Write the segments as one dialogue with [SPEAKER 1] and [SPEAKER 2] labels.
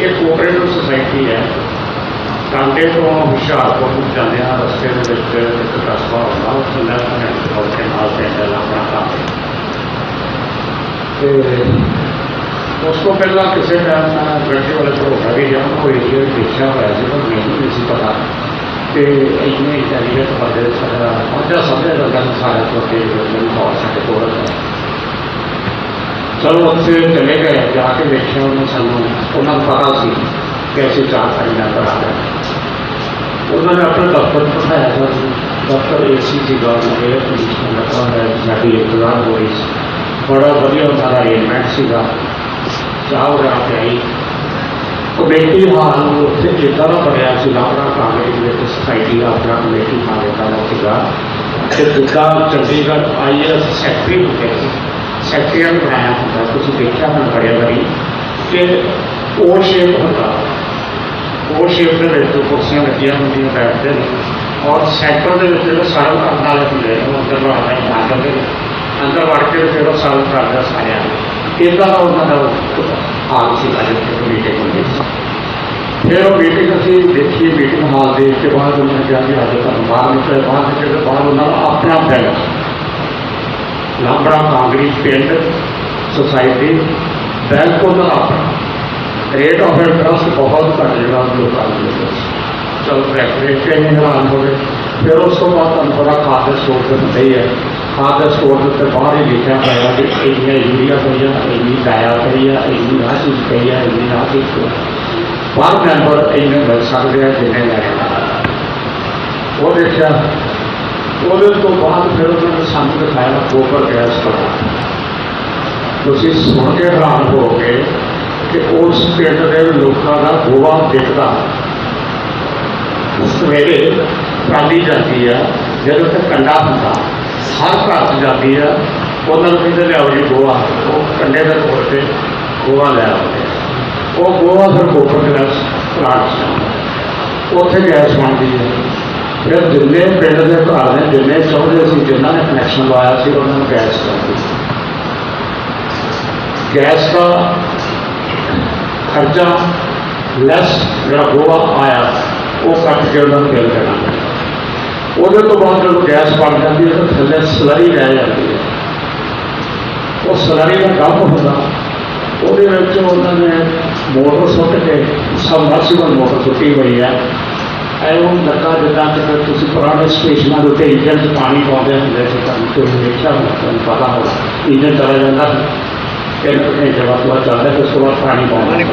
[SPEAKER 1] ਇਹ cooperative society ਹੈ। ਕਾਂਡੇ ਤੋਂ ਹੁਸ਼ਿਆਰਪੁਰ ਨੂੰ ਜਾਂਦੇ ਹਾਂ, ਰਸਤੇ ਦੇ ਵਿੱਚ ਇੱਕ ਕਸਬਾ ਹੁੰਦਾ, ਉੱਥੇ ਮੈਂ ਭੈਣ ਉੱਥੇ ਨਾਲ ਪਿੰਡ ਆਪਣਾ ਕੰਮ ਤੇ ਉਸ ਤੋਂ ਪਹਿਲਾਂ ਕਿਸੇ ਟਾਈਮ ਮੈਂ ਗੱਡੀ ਵਾਲੇ ਕੋਲ ਹੋ ਗਿਆ ਜਾਂ ਕੋਈ ਏਰੀਆ ਦੇਖਿਆ ਹੋਇਆ ਸੀ, ਪਰ ਮੈਨੂੰ ਨਹੀਂ ਸੀ ਪਤਾ। ਕਿ ਇੰਨੇ ਇੰਟੈਲੀਜੈਂਟ ਬੰਦੇ ਸਾਡਾ ਪਹੁੰਚਾ ਸਮਝਿਆ ਜਾਂਦਾ ਸੀ ਸਾਰੇ ਤੋਂ ਕਿ ਮੈਨੂੰ ਬਹੁਤ ਸਾਡੇ ਕੋਲ ਹੈ ਚਲੋ ਉੱਥੇ ਚਲੇ ਗਏ ਜਾ ਕੇ ਵੇਖਿਆ ਉਹਨੇ ਸਾਨੂੰ ਉਹਨਾਂ ਨੂੰ ਪਤਾ ਸੀ ਕਿ ਅਸੀਂ ਚਾਰ ਸਾਡੀ ਨਾ ਕਰਾ ਰਹੇ ਉਹਨਾਂ ਨੇ ਆਪਣੇ ਦਫ਼ਤਰ ਪਠਾਇਆ ਸਾਨੂੰ ਦਫ਼ਤਰ ਏਸੀ ਸੀਗਾ 에ਅਰ ਕੰਡੀਸ਼ਨ ਲੱਗਾ ਹੋਇਆ ਸੀ, ਸਾਡੀ ਇੰਤਜ਼ਾਰ ਹੋ ਰਹੀ ਸੀ ਬੜਾ ਵਧੀਆ ਉਹਨਾਂ ਦਾ ਅਰੇਂਜਮੈਂਟ ਸੀਗਾ ਚਾਹ ਵਗੈਰਾ ਪਿਆਈ ਕਮੇਟੀ ਹਾਲ ਉੱਥੇ ਜਿੱਦਾਂ ਦਾ ਬਣਿਆ ਸੀ ਲਾਪੜਾ ਕਾਂਗਰਸ ਦੇ ਵਿੱਚ ਸੋਸਾਇਟੀ ਦਾ ਆਪਣਾ ਕਮੇਟੀ ਹਾਲ ਦਾ ਦਾ ਸੀਗਾ ਤੇ ਜਿੱਦਾਂ ਚੰਡੀਗੜ੍ਹ ਆਈਐਸ ਸੈਕਟਰੀ ਹੁੰਦੇ ਸੀ ਸੈਕਟਰੀਆਂ ਨੂੰ ਬਣਾਇਆ ਹੁੰਦਾ ਤੁਸੀਂ ਦੇਖਿਆ ਹੋਣਾ ਬੜੇ ਵਾਰੀ ਕਿ ਉਹ ਸ਼ੇਪ ਹੁੰਦਾ ਉਹ ਸ਼ੇਪ ਦੇ ਵਿੱਚ ਦੋ ਕੁਰਸੀਆਂ ਲੱਗੀਆਂ ਹੁੰਦੀਆਂ ਬੈਠਦੇ ਨੇ ਔਰ ਸੈਂਟਰ ਦੇ ਵਿੱਚ ਜਿਹੜਾ ਸਰਵ ਕਰਨ ਵਾਲੇ ਹੁੰਦੇ ਨੇ ਉਹ ਅੰਦਰ ਵੜਦਾ ਹੀ ਅੰਦਰ ਦੇ ਅੰਦਰ ਵੜ ਕੇ ਫਿਰ ਉਹ ਸਰਵ ਕਰਦਾ ਸਾਰਿਆਂ ਨੂੰ ਇਦਾਂ ਦਾ ਉਹਨਾਂ ਦਾ ਹਾਲ ਸੀ ਅੱਜ ਦੀ ਮੀਟਿੰਗ ਹੁੰਦੀ ਸੀ ਫਿਰ ਉਹ ਮੀਟਿੰਗ ਅਸੀਂ ਦੇਖੀ ਮੀਟਿੰਗ ਹਾਲ ਦੇ ਕੇ ਲਾਂਬੜਾ ਕਾਂਗਰੀ ਪਿੰਡ ਸੁਸਾਇਟੀ ਬਿਲਕੁਲ ਉਹਨਾਂ ਦਾ ਆਪਣਾ ਰੇਟ ਆਫ ਇੰਟਰਸਟ ਬਹੁਤ ਘੱਟ ਜਿਹੜਾ ਲੋਕਾਂ ਦੇ ਚਲ ਰੈਫਰੇਟ ਕੇ ਨਹੀਂ ਹੈਰਾਨ ਹੋ ਫਿਰ ਉਸ ਤੋਂ ਬਾਅਦ ਤੁਹਾਨੂੰ ਪਤਾ ਖਾਦ ਦੇ ਸਟੋਰ ਤੇ ਹੁੰਦਾ ਹੀ ਹੈ। ਖਾਦ ਦੇ ਸਟੋਰ ਦੇ ਉੱਤੇ ਬਾਹਰ ਹੀ ਲਿਖਿਆ ਹੋਇਆ ਕਿ ਇੰਨੀਆਂ ਯੂਰੀਆ ਪਈ ਇੰਨੀ ਡਾਇਆ ਪਈ ਆ ਇੰਨੀ ਆਹ ਚੀਜ਼ ਪਈ ਆ ਇੰਨੀ ਆਹ ਚੀਜ਼ ਪਈ ਆ ਬਾਹਰ ਮੈਂਬਰ ਇੰਨੇ ਮਿਲ ਸਕਦੇ ਆ ਜਿੰਨੇ ਲੈਣੇ ਉਹ ਦੇਖਿਆ ਉਹਦੇ ਤੋਂ ਬਾਅਦ ਫਿਰ ਉਹਨਾਂ ਨੇ ਸਾਨੂੰ ਦਿਖਾਇਆ ਗੋਬਰ ਗੈਸ ਪਲਾਂਟ ਤੁਸੀਂ ਸੁਣ ਕੇ ਹੈਰਾਨ ਹੋਗੇ ਕਿ ਉਸ ਪਿੰਡ ਦੇ ਲੋਕਾਂ ਦਾ ਗੋਆ ਵਿਕਦਾ ਸਵੇਰੇ ਟਰਾਲੀ ਜਾਂਦੀ ਆ ਜਦੋਂ ਤੇ ਕੰਡਾ ਹੁੰਦਾ, ਹਰ ਘਰ 'ਚ ਜਾਂਦੀ ਆ, ਉਹਨਾਂ ਨੂੰ ਕਹਿੰਦੇ, ਲਿਆਓ ਜੀ ਗੋਆ ਉਹ ਕੰਡੇ ਦੇ ਕੋਲ ਤੇ ਗੋਆ ਲੈ ਆਉਂਦੇ ਆ। ਉਹ ਗੋਆ ਫਿਰ ਗੋਬਰ ਗੈਸ ਪਲਾਂਟ 'ਚ ਜਾਂਦਾ। ਉੱਥੇ ਗੈਸ ਬਣਦੀ ਹੈ ਫਿਰ ਜਿੰਨੇ ਪਿੰਡ ਦੇ ਘਰ ਨੇ ਜਿੰਨੇ ਚਾਹੁੰਦੇ ਸੀ ਜਿਨ੍ਹਾਂ ਨੇ ਕਨੈਕਸ਼ਨ ਲਵਾਇਆ ਸੀ ਉਹਨਾਂ ਨੂੰ ਗੈਸ ਚੱਲਦੀ ਗੈਸ ਦਾ ਖਰਚਾ ਲੈਸ ਜਿਹੜਾ ਗੋਆ ਆਇਆ ਉਹ ਕੱਟ ਕੇ ਉਹਨਾਂ ਨੂੰ ਬਿੱਲ ਦੇਣਾ ਪੈਂਦਾ। ਉਹਦੇ ਤੋਂ ਬਾਅਦ ਜਦੋਂ ਗੈਸ ਬਣ ਜਾਂਦੀ ਹੈ ਤਾਂ ਥੱਲੇ ਸਲਰੀ ਰਹਿ ਜਾਂਦੀ ਹੈ ਉਹ ਸਲਰੀ ਦਾ ਕੰਮ ਹੁੰਦਾ ਉਹਦੇ ਵਿੱਚ ਉਹਨਾਂ ਨੇ ਮੋਟਰ ਸੁੱਟ ਕੇ ਸਬਮਰਸੀਬਲ ਮੋਟਰ ਸੁੱਟੀ ਹੋਈ ਹੈ ਐਵੇਂ ਲੱਗਾ ਜਿੱਦਾਂ ਕਿ ਫਿਰ ਤੁਸੀਂ ਪੁਰਾਣੇ ਸਟੇਸ਼ਨਾਂ ਦੇ ਉੱਤੇ ਇੰਜਨ 'ਚ ਪਾਣੀ ਪਾਉਂਦੇ ਹੁੰਦੇ ਸੀ ਤੁਹਾਨੂੰ ਤੁਸੀਂ ਦੇਖਿਆ ਹੋਣਾ ਤੁਹਾਨੂੰ ਪਤਾ ਹੋਣਾ ਇੰਜਨ ਚਲਾ ਜਾਂਦਾ ਸੀ ਫਿਰ ਇਹ ਜਗ੍ਹਾ ਤੋਂ ਚੱਲਦਾ ਫਿਰ ਉਸ ਤੋਂ ਬਾਅਦ ਪਾਣੀ ਪਾਉਂਦੇ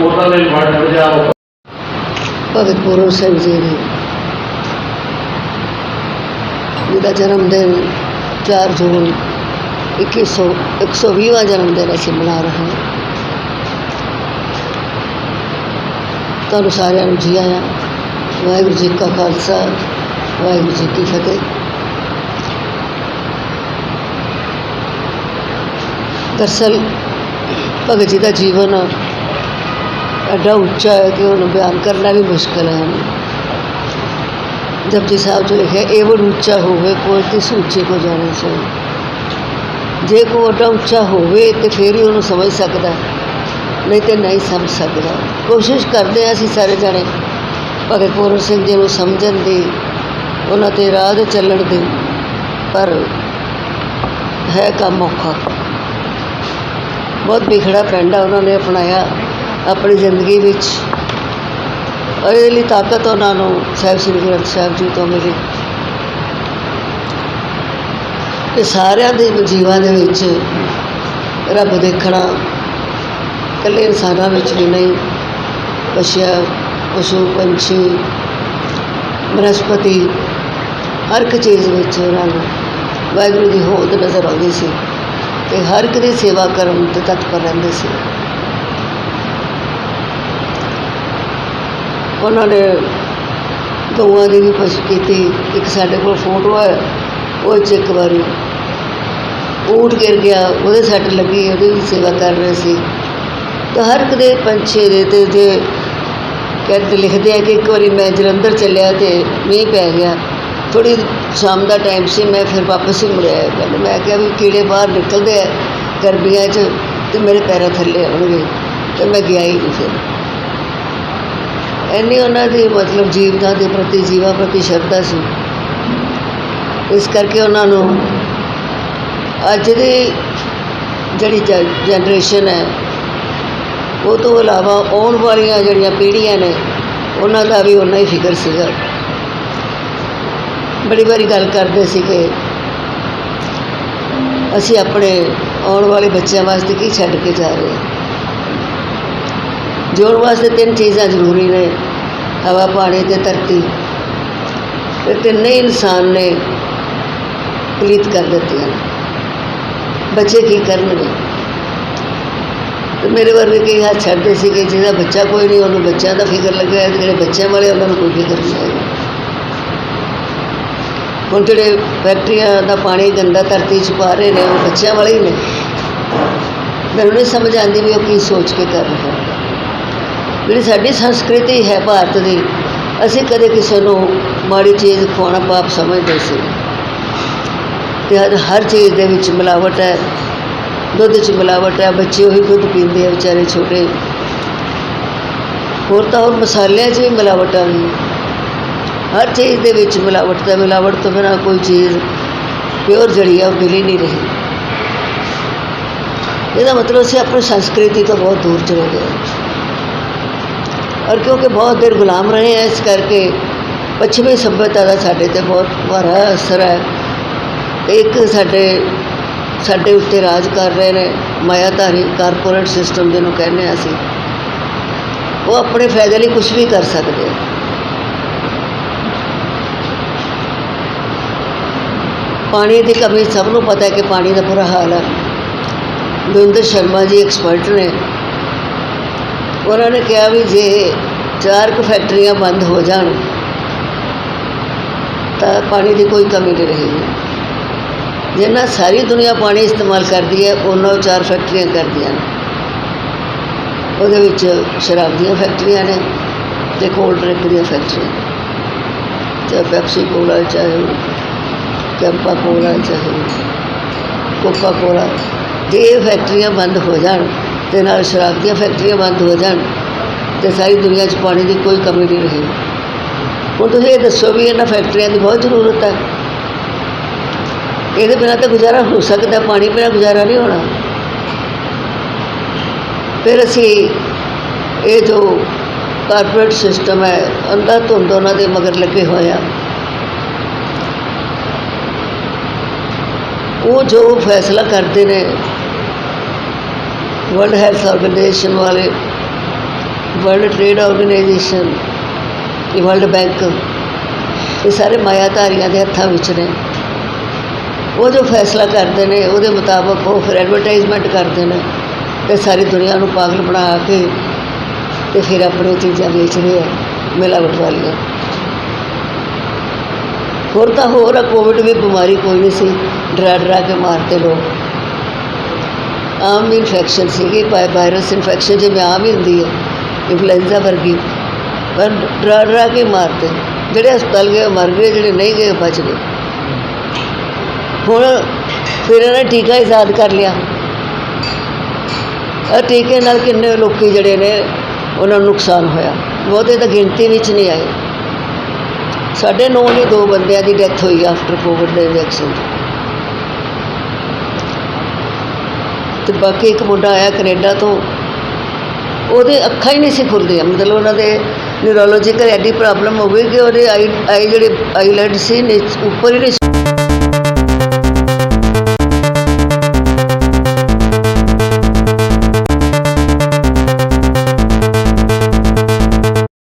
[SPEAKER 1] ਉਹਨਾਂ ਦੇ ਇਨਵਰਟਰ ਜਾਂ ਉਹ
[SPEAKER 2] ਭਗਤ ਪੂਰਨ ਸਿੰਘ ਜੀ ਨੇ ਜਿਹਦਾ ਜਨਮ ਦਿਨ 4 ਜੂਨ 2100 120ਵਾਂ ਜਨਮ ਦਿਨ ਅਸੀਂ ਮਨਾ ਰਹੇ ਹਾਂ ਤੁਹਾਨੂੰ ਸਾਰਿਆਂ ਨੂੰ ਜੀ ਆਇਆਂ ਵਾਹਿਗੁਰੂ ਜੀ ਕਾ ਖਾਲਸਾ, ਵਾਹਿਗੁਰੂ ਜੀ ਕੀ ਫਤਿਹ। ਦਰਅਸਲ ਭਗਤ ਜੀ ਦਾ ਜੀਵਨ ਐਡਾ ਉੱਚਾ ਹੈ ਕਿ ਉਹਨੂੰ ਬਿਆਨ ਕਰਨਾ ਵੀ ਮੁਸ਼ਕਲ ਹੈ। ਜਪਜੀ ਸਾਹਿਬ ਜੋ ਲਿਖਿਆ ਏਵਨ ਉੱਚਾ ਹੋਵੇ, ਕੋਈ ਤਿਸ ਉੱਚੇ ਕੋ ਜਾਣੇ ਸੋ। ਜੇ ਕੋ ਐਡਾ ਉੱਚਾ ਹੋਵੇ ਤੇ ਫਿਰ ਹੀ ਉਹਨੂੰ ਸਮਝ ਸਕਦਾ, ਨਹੀਂ ਤੇ ਨਹੀਂ ਸਮਝ ਸਕਦਾ। ਕੋਸ਼ਿਸ਼ ਕਰਦੇ ਹਾਂ ਅਸੀਂ ਸਾਰੇ ਜਾਣੇ ਭਗਤ ਪੂਰਨ ਸਿੰਘ ਜੀ ਨੂੰ ਸਮਝਣ ਦੀ, ਉਹਨਾਂ ਤੇ ਰਾਹ ਦੇ ਚੱਲਣ ਦੀ, ਪਰ ਹੈ ਕੰਮ ਔਖਾ। ਬਹੁਤ ਵਿਖੜਾ ਪਿੰਡ ਆ ਉਹਨਾਂ ਨੇ ਅਪਣਾਇਆ ਆਪਣੀ ਜ਼ਿੰਦਗੀ ਵਿੱਚ। ਔਰ ਇਹਦੇ ਲਈ ਤਾਕਤ ਉਹਨਾਂ ਨੂੰ ਸਾਹਿਬ ਸ੍ਰੀ ਗ੍ਰੰਥ ਸਾਹਿਬ ਜੀ ਤੋਂ ਮਿਲੀ। ਕਿ ਸਾਰਿਆਂ ਦੇ ਜੀਵਾਂ ਦੇ ਵਿੱਚ ਰੱਬ ਦੇਖਣਾ, ਇਕੱਲੇ ਇਨਸਾਨਾਂ ਵਿੱਚ ਵੀ ਨਹੀਂ ਪਸ਼ਿਆ ਪਸ਼ੂ, ਪੰਛੀ ਬਨਸਪਤੀ ਹਰ ਇੱਕ ਚੀਜ਼ ਵਿੱਚ ਉਹਨਾਂ ਨੂੰ ਵਾਹਿਗੁਰੂ ਦੀ ਹੋਂਦ ਨਜ਼ਰ ਆਉਂਦੀ ਸੀ ਤੇ ਹਰ ਇੱਕ ਦੀ ਸੇਵਾ ਕਰਨ ਤੇ ਤਤਪਰ ਰਹਿੰਦੇ ਸੀ। ਉਹਨਾਂ ਨੇ ਗਊਆਂ ਦੀ ਵੀ ਪਸ਼ ਕੀਤੀ, ਇੱਕ ਸਾਡੇ ਕੋਲ ਫੋਟੋ ਹੈ, ਉਹ 'ਚ ਇੱਕ ਵਾਰੀ ਊਠ ਗਿਰ ਗਿਆ, ਉਹਦੇ ਸੱਟ ਲੱਗੀ, ਉਹਦੀ ਵੀ ਸੇਵਾ ਕਰ ਰਹੇ ਸੀ। ਤਾਂ ਹਰ ਇੱਕ ਦੇ ਪੰਛੀ ਦੇ ਤੇ ਜੇ ਕਹਿੰਦੇ ਲਿਖਦੇ ਆ ਕਿ ਇੱਕ ਵਾਰੀ ਮੈਂ ਜਲੰਧਰ ਚੱਲਿਆ ਤੇ ਮੀਂਹ ਪੈ ਗਿਆ। ਥੋੜੀ ਸ਼ਾਮ ਦਾ ਟਾਈਮ ਸੀ, ਮੈਂ ਫਿਰ ਵਾਪਸ ਹੀ ਮੁੜਿਆ। ਕਹਿੰਦੇ ਮੈਂ ਕਿਹਾ ਵੀ ਕੀੜੇ ਬਾਹਰ ਨਿਕਲਦੇ ਆ ਗਰਮੀਆਂ 'ਚ ਤੇ ਮੇਰੇ ਪੈਰਾਂ ਥੱਲੇ ਆਉਣਗੇ ਤੇ ਮੈਂ ਗਿਆ ਹੀ ਨਹੀਂ ਫਿਰ। ਇੰਨੀ ਉਹਨਾਂ ਦੀ ਮਤਲਬ ਜੀਵਤਾ ਦੇ ਪ੍ਰਤੀ, ਜੀਵਾਂ ਪ੍ਰਤੀ ਸ਼ਰਧਾ ਸੀ। ਇਸ ਕਰਕੇ ਉਹਨਾਂ ਨੂੰ ਅੱਜ ਦੀ ਜਿਹੜੀ ਜਨਰੇਸ਼ਨ ਹੈ ਉਹ ਤੋਂ ਇਲਾਵਾ ਆਉਣ ਵਾਲੀਆਂ ਜਿਹੜੀਆਂ ਪੀੜ੍ਹੀਆਂ ਨੇ, ਉਹਨਾਂ ਦਾ ਵੀ ਉਨਾ ਹੀ ਫਿਕਰ ਸੀਗਾ। ਬੜੀ ਵਾਰੀ ਗੱਲ ਕਰਦੇ ਸੀ ਕਿ ਅਸੀਂ ਆਪਣੇ ਆਉਣ ਵਾਲੇ ਬੱਚਿਆਂ ਵਾਸਤੇ ਕੀ ਛੱਡ ਕੇ ਜਾ ਰਹੇ ਹਾਂ। ਜਿਉਣ ਵਾਸਤੇ ਤਿੰਨ ਚੀਜ਼ਾਂ ਜ਼ਰੂਰੀ ਨੇ, ਹਵਾ, ਪਾਣੀ ਤੇ ਧਰਤੀ। ਇਹ ਤਿੰਨੇ ਇਨਸਾਨ ਨੇ ਪਲੀਤ ਕਰ ਦਿੱਤੀਆਂ ਨੇ। ਬੱਚੇ ਕੀ ਕਰਨਗੇ? ਤੇ ਮੇਰੇ ਵਰਗੇ ਕਈ ਹੱਥ ਛੱਡਦੇ ਸੀਗੇ, ਜਿਹਦਾ ਬੱਚਾ ਕੋਈ ਨਹੀਂ, ਉਹਨੂੰ ਬੱਚਿਆਂ ਦਾ ਫਿਕਰ ਲੱਗਿਆ ਤੇ ਜਿਹੜੇ ਬੱਚਿਆਂ ਵਾਲੇ ਉਹਨਾਂ ਨੂੰ ਕੋਈ ਫਿਕਰ ਨਹੀਂ ਹੈਗਾ ਹੁਣ ਜਿਹੜੇ ਫੈਕਟਰੀਆਂ ਦਾ ਪਾਣੀ ਗੰਦਾ ਧਰਤੀ 'ਚ ਪਾ ਰਹੇ ਨੇ, ਉਹ ਬੱਚਿਆਂ ਵਾਲੇ ਹੀ ਨੇ। ਮੈਨੂੰ ਨਹੀਂ ਸਮਝ ਆਉਂਦੀ ਵੀ ਉਹ ਕੀ ਸੋਚ ਕੇ ਕਰ ਰਹੇ ਹਨ ਜਿਹੜੀ ਸਾਡੀ ਸੰਸਕ੍ਰਿਤੀ ਹੈ ਭਾਰਤ ਦੀ, ਅਸੀਂ ਕਦੇ ਕਿਸੇ ਨੂੰ ਮਾੜੀ ਚੀਜ਼ ਖਵਾਉਣਾ ਪਾਪ ਸਮਝਦੇ ਸੀ। ਤੇ ਹਰ ਹਰ ਚੀਜ਼ ਦੇ ਵਿੱਚ ਮਿਲਾਵਟ ਹੈ। ਦੁੱਧ 'ਚ ਮਿਲਾਵਟ ਹੈ ਬੱਚੇ ਉਹੀ ਦੁੱਧ ਪੀਂਦੇ ਆ, ਵਿਚਾਰੇ ਛੋਟੇ। ਹੋਰ ਤਾਂ ਹੋਰ ਮਸਾਲਿਆਂ 'ਚ ਵੀ ਮਿਲਾਵਟ ਆ ਗਈ ਹਰ ਚੀਜ਼ ਦੇ ਵਿੱਚ ਮਿਲਾਵਟ ਤਾਂ, ਮਿਲਾਵਟ ਤੋਂ ਬਿਨਾਂ ਕੋਈ ਚੀਜ਼ ਪਿਓਰ ਜਿਹੜੀ ਆ, ਉਹ ਮਿਲ ਹੀ ਨਹੀਂ ਰਹੀ। ਇਹਦਾ ਮਤਲਬ ਅਸੀਂ ਆਪਣੀ ਸੰਸਕ੍ਰਿਤੀ ਤੋਂ ਬਹੁਤ ਦੂਰ ਚਲੇ ਗਏ ਔਰ ਕਿਉਂਕਿ ਬਹੁਤ ਦੇਰ ਗੁਲਾਮ ਰਹੇ ਆ ਇਸ ਕਰਕੇ ਪੱਛਮੀ ਸੱਭਿਅਤਾ ਦਾ ਸਾਡੇ ਤੇ ਬਹੁਤ ਮਾੜਾ ਅਸਰ ਹੈ। ਤੇ ਇੱਕ ਸਾਡੇ ਸਾਡੇ ਉੱਤੇ ਰਾਜ ਕਰ ਰਹੇ ਨੇ, ਮਾਇਆਧਾਰੀ ਕਾਰਪੋਰੇਟ ਸਿਸਟਮ ਜਿਹਨੂੰ ਕਹਿੰਦੇ ਹਾਂ ਅਸੀਂ, ਉਹ ਆਪਣੇ ਫਾਇਦੇ ਲਈ ਕੁਝ ਵੀ ਕਰ ਸਕਦੇ ਆ। ਪਾਣੀ ਦੀ ਕਮੀ ਸਭ ਨੂੰ ਪਤਾ ਹੈ ਕਿ ਪਾਣੀ ਦਾ ਬੁਰਾ ਹਾਲ ਹੈ। ਦਵਿੰਦਰ ਸ਼ਰਮਾ ਜੀ ਐਕਸਪਰਟ ਨੇ। ਉਹਨਾਂ ਨੇ ਕਿਹਾ ਵੀ ਜੇ ਚਾਰ ਕੁ ਫੈਕਟਰੀਆਂ ਬੰਦ ਹੋ ਜਾਣ, ਤਾਂ ਪਾਣੀ ਦੀ ਕੋਈ ਕਮੀ ਨਹੀਂ ਰਹੇਗੀ। ਜਿੰਨਾ ਸਾਰੀ ਦੁਨੀਆ ਪਾਣੀ ਇਸਤੇਮਾਲ ਕਰਦੀ ਹੈ, ਉਹਨਾਂ ਉਹ ਚਾਰ ਫੈਕਟਰੀਆਂ ਕਰਦੀਆਂ ਨੇ। ਉਹਦੇ ਵਿੱਚ ਸ਼ਰਾਬ ਦੀਆਂ ਫੈਕਟਰੀਆਂ ਨੇ ਤੇ ਕੋਲਡ ਡਰਿੰਕ ਦੀਆਂ ਫੈਕਟਰੀਆਂ ਚਾਹੇ ਪੈਪਸੀ ਕੋਲਾ ਚਾਹੇ ਕੈਂਪਾ ਕੋਲਾ ਚਾਹੇ ਕੋਕਾ ਕੋਲਾ ਜੇ ਇਹ ਫੈਕਟਰੀਆਂ ਬੰਦ ਹੋ ਜਾਣ ਤੇ ਨਾਲ ਸ਼ਰਾਬ ਦੀਆਂ ਫੈਕਟਰੀਆਂ ਬੰਦ ਹੋ ਜਾਣ ਤੇ ਸਾਰੀ ਦੁਨੀਆ 'ਚ ਪਾਣੀ ਦੀ ਕੋਈ ਕਮੀ ਨਹੀਂ ਰਹੇਗੀ ਹੁਣ ਤੁਸੀਂ ਇਹ ਦੱਸੋ ਵੀ ਇਹਨਾਂ ਫੈਕਟਰੀਆਂ ਦੀ ਬਹੁਤ ਜ਼ਰੂਰਤ ਹੈ। ਇਹਦੇ ਬਿਨਾਂ ਤਾਂ ਗੁਜ਼ਾਰਾ ਹੋ ਸਕਦਾ, ਪਾਣੀ ਬਿਨਾਂ ਗੁਜ਼ਾਰਾ ਨਹੀਂ ਹੋਣਾ। ਫਿਰ ਅਸੀਂ ਇਹ ਜੋ ਕਾਰਪੋਰੇਟ ਸਿਸਟਮ ਹੈ, ਅੰਧਾ ਧੁੰਦ ਉਹਨਾਂ ਦੇ ਮਗਰ ਲੱਗੇ ਹੋਏ ਆ। ਉਹ ਜੋ ਫੈਸਲਾ ਕਰਦੇ ਨੇ ਵਰਲਡ ਹੈਲਥ ਆਰਗੇਨਾਈਜੇਸ਼ਨ ਵਾਲੇ ਵਰਲਡ ਟ੍ਰੇਡ ਆਰਗੇਨਾਈਜੇਸ਼ਨ ਇਹ ਵਰਲਡ ਬੈਂਕ ਇਹ ਸਾਰੇ ਮਾਇਆਧਾਰੀਆਂ ਦੇ ਹੱਥਾਂ ਵਿੱਚ ਨੇ। ਉਹ ਜੋ ਫੈਸਲਾ ਕਰਦੇ ਨੇ, ਉਹਦੇ ਮੁਤਾਬਕ ਉਹ ਫਿਰ ਐਡਵਰਟਾਈਜ਼ਮੈਂਟ ਕਰਦੇ ਨੇ ਤੇ ਸਾਰੀ ਦੁਨੀਆ ਨੂੰ ਪਾਗਲ ਬਣਾ ਕੇ ਤੇ ਫਿਰ ਆਪਣੀ ਚੀਜ਼ਾਂ ਵੇਚ ਰਹੇ ਆ ਮਿਲਾਵਟ ਵਾਲੀਆਂ ਹੋਰ ਤਾਂ ਹੋਰ ਆ ਕੋਵਿਡ ਵੀ ਬਿਮਾਰੀ ਕੋਈ ਨਹੀਂ ਸੀ ਡਰਾ ਡਰਾ ਕੇ ਮਾਰਤੇ ਲੋਕ। ਆਮ ਇਨਫੈਕਸ਼ਨ ਸੀਗੀ ਵਾਇ ਵਾਇਰਸ ਇਨਫੈਕਸ਼ਨ ਜਿਵੇਂ ਆਮ ਹੀ ਹੁੰਦੀ ਹੈ ਇਨਫਲੂਐਂਜ਼ਾ ਵਰਗੀ। ਪਰ ਡਰਾ ਡਰਾ ਕੇ ਮਾਰਦੇ, ਜਿਹੜੇ ਹਸਪਤਾਲ ਗਏ ਉਹ ਮਰ ਗਏ, ਜਿਹੜੇ ਨਹੀਂ ਗਏ ਬਚ ਗਏ। ਹੁਣ ਫਿਰ ਇਹਨਾਂ ਨੇ ਟੀਕਾ ਆਜ਼ਾਦ ਕਰ ਲਿਆ। ਇਹ ਟੀਕੇ ਨਾਲ ਕਿੰਨੇ ਲੋਕੀ ਜਿਹੜੇ ਨੇ ਉਹਨਾਂ ਨੂੰ ਨੁਕਸਾਨ ਹੋਇਆ। ਬਹੁਤੇ ਤਾਂ ਗਿਣਤੀ ਵਿੱਚ ਨਹੀਂ ਆਏ। ਸਾਡੇ ਨੌ ਨੇ ਦੋ ਬੰਦਿਆਂ ਦੀ ਡੈਥ ਹੋਈ ਆਫਟਰ ਕੋਵਿਡ ਦੇ ਇੰਜੈਕਸ਼ਨ ਤੇ। ਬਾਕੀ ਇੱਕ ਮੁੰਡਾ ਆਇਆ ਕੈਨੇਡਾ ਤੋਂ। ਉਹਦੇ ਅੱਖਾਂ ਹੀ ਨਹੀਂ ਸੀ ਖੁੱਲਦੀਆਂ ਮਤਲਬ ਉਹਨਾਂ ਦੇ ਨਿਊਰੋਲੋਜੀਕਲ ਐਡੀ ਪ੍ਰੋਬਲਮ ਹੋ ਗਈ ਕਿ ਉਹਦੇ ਆਈ ਆਈ ਜਿਹੜੇ ਆਈਲੈਂਡ ਸੀ, ਨੀਚ- ਉੱਪਰ ਹੀ ਨਹੀਂ ਸੀ।